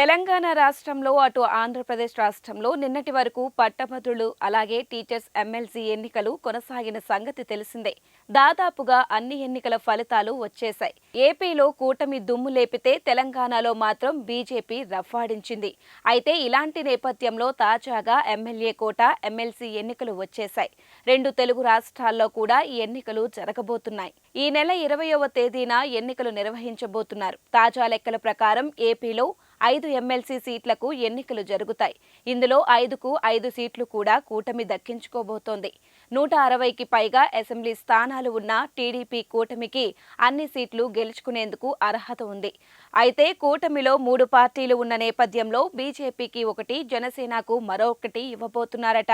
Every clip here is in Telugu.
తెలంగాణ రాష్ట్రంలో అటు ఆంధ్రప్రదేశ్ రాష్ట్రంలో నిన్నటి వరకు పట్టభద్రులు అలాగే టీచర్స్ ఎమ్మెల్సీ ఎన్నికలు కొనసాగిన సంగతి తెలిసిందే. దాదాపుగా అన్ని ఎన్నికల ఫలితాలు వచ్చేశాయి. ఏపీలో కూటమి దుమ్ము లేపితే తెలంగాణలో మాత్రం బీజేపీ రఫాడించింది అయితే ఇలాంటి నేపథ్యంలో తాజాగా ఎమ్మెల్యే కోట ఎమ్మెల్సీ ఎన్నికలు వచ్చేశాయి. రెండు తెలుగు రాష్ట్రాల్లో కూడా ఈ ఎన్నికలు జరగబోతున్నాయి. ఈ నెల ఇరవయవ తేదీన ఎన్నికలు నిర్వహించబోతున్నారు. తాజా లెక్కల ప్రకారం ఏపీలో ఐదు ఎమ్మెల్సీ సీట్లకు ఎన్నికలు జరుగుతాయి. ఇందులో ఐదుకు ఐదు సీట్లు కూడా కూటమి దక్కించుకోబోతోంది. నూట అరవైకి పైగా అసెంబ్లీ స్థానాలు ఉన్న టీడీపీ కూటమికి అన్ని సీట్లు గెలుచుకునేందుకు అర్హత ఉంది. అయితే కూటమిలో మూడు పార్టీలు ఉన్న నేపథ్యంలో బీజేపీకి ఒకటి జనసేనకు మరొకటి ఇవ్వబోతున్నారట.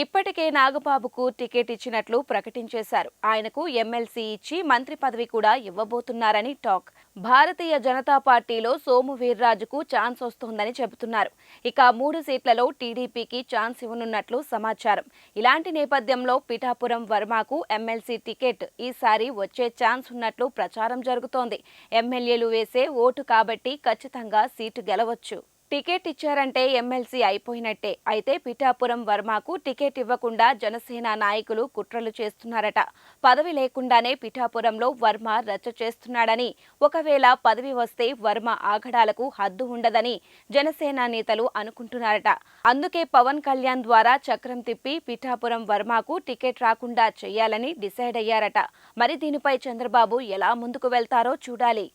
ఇప్పటికే నాగబాబుకు టికెట్ ఇచ్చినట్లు ప్రకటించేశారు. ఆయనకు ఎమ్మెల్సీ ఇచ్చి మంత్రి పదవి కూడా ఇవ్వబోతున్నారని టాక్. భారతీయ జనతా పార్టీలో సోము వీర్రాజుకు ఛాన్స్ వస్తోందని చెబుతున్నారు. ఇక మూడు సీట్లలో టీడీపీకి ఛాన్స్ ఇవ్వనున్నట్లు సమాచారం. ఇలాంటి నేపథ్యంలో పిఠాపురం వర్మకు ఎమ్మెల్సీ టికెట్ ఈసారి వచ్చే ఛాన్స్ ఉన్నట్లు ప్రచారం జరుగుతోంది. ఎమ్మెల్యేలు వేసే ఓటు కాబట్టి ఖచ్చితంగా సీటు గెలవచ్చు. టికెట్ ఇచ్చారంటే ఎమ్మెల్సీ అయిపోయినట్టే. అయితే పిఠాపురం వర్మకు టికెట్ ఇవ్వకుండా జనసేన నాయకులు కుట్రలు చేస్తున్నారట. పదవి లేకుండానే పిఠాపురంలో వర్మ రచ్చ చేస్తున్నాడని ఒకవేళ పదవి వస్తే వర్మ ఆగడాలకు హద్దు ఉండదని జనసేన నేతలు అనుకుంటున్నారట. అందుకే పవన్ కళ్యాణ్ ద్వారా చక్రం తిప్పి పిఠాపురం వర్మకు టికెట్ రాకుండా చేయాలని డిసైడ్ అయ్యారట. మరి దీనిపై చంద్రబాబు ఎలా ముందుకు వెళ్తారో చూడాలి.